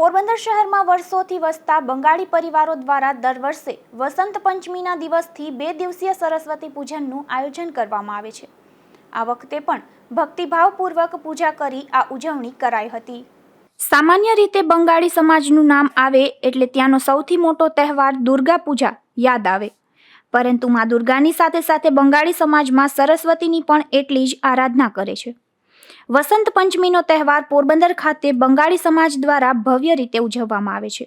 પોરબંદર શહેરમાં વર્ષોથી વસતા બંગાળી પરિવારો દ્વારા દર વર્ષે વસંત પંચમીના દિવસથી બે દિવસીય સરસ્વતી પૂજનનું આયોજન કરવામાં આવે છે. આ વખતે પણ ભક્તિભાવપૂર્વક પૂજા કરી આ ઉજવણી કરાઈ હતી. સામાન્ય રીતે બંગાળી સમાજનું નામ આવે એટલે ત્યાંનો સૌથી મોટો તહેવાર દુર્ગા પૂજા યાદ આવે. પરંતુ મા દુર્ગાની સાથે સાથે બંગાળી સમાજમાં સરસ્વતીની પણ એટલી જ આરાધના કરે છે. વસંત પંચમીનો તહેવાર પોરબંદર ખાતે બંગાળી સમાજ દ્વારા ભવ્ય રીતે ઉજવવામાં આવે છે.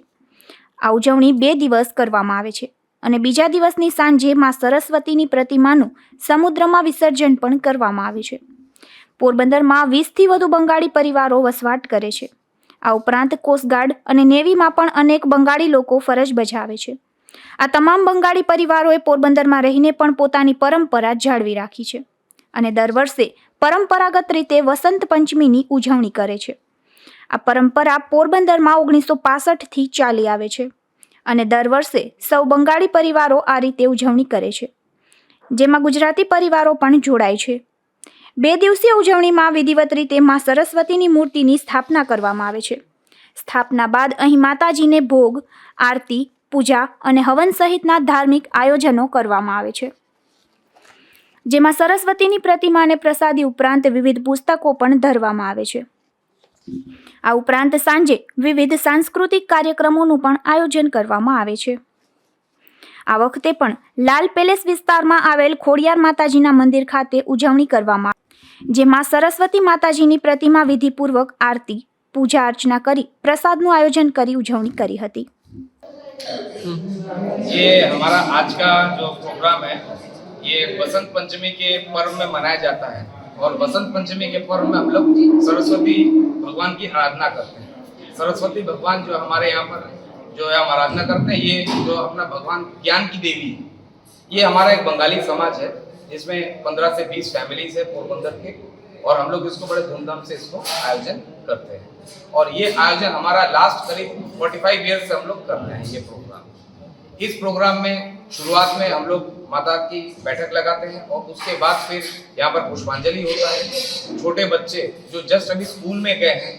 આ ઉજવણી બે દિવસ કરવામાં આવે છે અને બીજા દિવસની સાંજે માં સરસ્વતીની પ્રતિમાનું સમુદ્રમાં વિસર્જન પણ કરવામાં આવે છે. પોરબંદરમાં વીસથી વધુ બંગાળી પરિવારો વસવાટ કરે છે. આ ઉપરાંત કોસ્ટગાર્ડ અને નેવીમાં પણ અનેક બંગાળી લોકો ફરજ બજાવે છે. આ તમામ બંગાળી પરિવારોએ પોરબંદરમાં રહીને પણ પોતાની પરંપરા જાળવી રાખી છે અને દર વર્ષે પરંપરાગત રીતે વસંત પંચમીની ઉજવણી કરે છે. આ પરંપરા પોરબંદરમાં ઓગણીસો પાસઠથી ચાલી આવે છે અને દર વર્ષે સૌ બંગાળી પરિવારો આ રીતે ઉજવણી કરે છે. જેમાં ગુજરાતી પરિવારો પણ જોડાય છે. બે દિવસીય ઉજવણીમાં વિધિવત રીતે મા સરસ્વતીની મૂર્તિની સ્થાપના કરવામાં આવે છે. સ્થાપના બાદ અહીં માતાજીને ભોગ, આરતી, પૂજા અને હવન સહિતના ધાર્મિક આયોજનો કરવામાં આવે છે. જેમાં સરસ્વતીની પ્રતિમાને પ્રસાદી ઉપરાંત વિવિધ પુસ્તકો પણ ધરવામાં આવે છે આ ઉપરાંત સાંજે વિવિધ સાંસ્કૃતિક કાર્યક્રમોનું પણ આયોજન કરવામાં આવે છે આ વખતે પણ લાલ પેલેસ વિસ્તારમાં આવેલ ખોડિયાર માતાજીના મંદિર ખાતે ઉજવણી કરવામાં આવી જેમાં સરસ્વતી માતાજીની પ્રતિમા વિધિપૂર્વક આરતી પૂજા અર્ચના કરી પ્રસાદનું આયોજન કરી ઉજવણી કરી હતી ये हमारा आज का जो प्रोग्राम है ये बसंत पंचमी के पर्व में मनाया जाता है। और बसंत पंचमी के पर्व में हम लोग सरस्वती भगवान की आराधना करते हैं। सरस्वती भगवान जो हमारे यहाँ पर जो है हम आराधना करते हैं, ये जो अपना भगवान ज्ञान की देवी है, ये हमारा एक बंगाली समाज है, जिसमें पंद्रह से बीस फैमिलीज़ है पोरबंदर के, और हम लोग इसको बड़े धूमधाम से इसको आयोजन करते हैं। और ये आयोजन हमारा लास्ट करीब 45 ईयर से हम लोग कर रहे हैं ये प्रोग्राम इस प्रोग्राम में शुरुआत में हम लोग माता की बैठक लगाते हैं और उसके बाद फिर यहाँ पर पुष्पांजलि होता है। छोटे बच्चे जो जस्ट अभी स्कूल में गए हैं,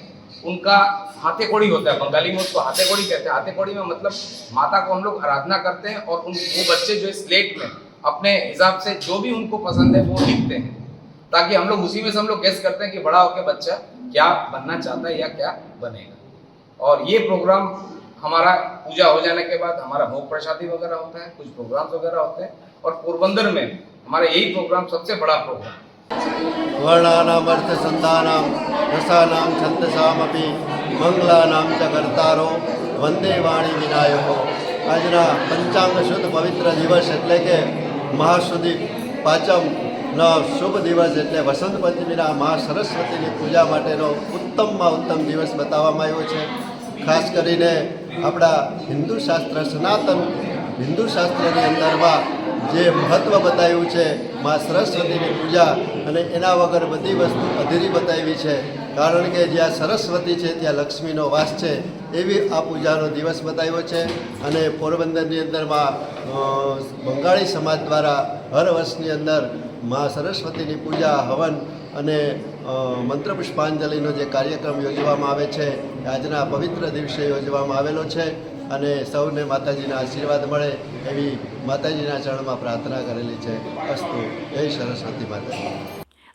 उनका हाथे कोड़ी होता है, बंगाली में उसको हाथे कोड़ी कहते हैं। हाथे कोड़ी में मतलब माता को हम लोग आराधना करते हैं और उन वो बच्चे जो स्लेट में अपने हिसाब से जो भी उनको पसंद है वो लिखते हैं। ताकि हम लोग उसी में से हम लोग गेस करते हैं कि बड़ा होकर बच्चा क्या बनना चाहता है या क्या बनेगा। और ये प्रोग्राम हमारा पूजा हो जाने के बाद हमारा भोग प्रसादी वगैरह होता है कुछ प्रोग्राम्स वगैरह होते हैं और पोरबंदर में हमारा यही प्रोग्राम सबसे बड़ा प्रोग्राम વર્ણાનામર્થસંધાનામ રસાનામ છંદસામપી મંગલાનામ ચ કર્તારો વંદે વાણી વિનાયકો આજના પંચાંગ શુદ્ધ પવિત્ર દિવસ એટલે કે મહાસુદી પાંચમનો શુભ દિવસ એટલે વસંત પંચમીના મહા સરસ્વતીની પૂજા માટેનો ઉત્તમમાં ઉત્તમ દિવસ બતાવવામાં આવ્યો છે ખાસ કરીને આપણા હિન્દુ શાસ્ત્ર સનાતન, હિન્દુ શાસ્ત્રની અંદરમાં જે મહત્ત્વ બતાવ્યું છે, મા સરસ્વતીની પૂજા અને એના વગર બધી વસ્તુ અધીરી બતાવી છે. કારણ કે જ્યાં સરસ્વતી છે, ત્યાં લક્ષ્મીનો વાસ છે, એવી આ પૂજાનો દિવસ બતાવ્યો છે. અને પોરબંદરની અંદરમાં બંગાળી સમાજ દ્વારા હર વર્ષની અંદર મા સરસ્વતીની પૂજા, હવન અને મંત્ર પુષ્પાંજલિનો જે કાર્યક્રમ યોજવામાં આવે છે, આજના પવિત્ર દિવસે યોજવામાં આવેલો છે અને સૌને માતાજીના આશીર્વાદ મળે એવી માતાજીના ચરણમાં પ્રાર્થના કરેલી છે. અસ્તુ. જય સરસ્વતી માતા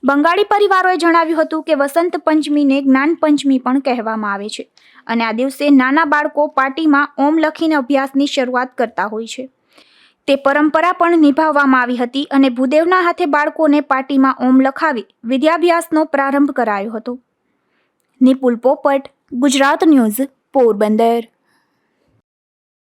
બંગાળી પરિવારોએ જણાવ્યું હતું કે વસંત પંચમીને જ્ઞાન પંચમી પણ કહેવામાં આવે છે અને આ દિવસે નાના બાળકો પાટીમાં ઓમ લખીને અભ્યાસની શરૂઆત કરતા હોય છે. તે પરંપરા પણ નિભાવવામાં આવી હતી અને ભૂદેવના હાથે બાળકોને પાટીમાં ઓમ લખાવી વિદ્યાભ્યાસનો પ્રારંભ કરાયો હતો. નિપુલ પોપટ, ગુજરાત ન્યૂઝ, પોરબંદર.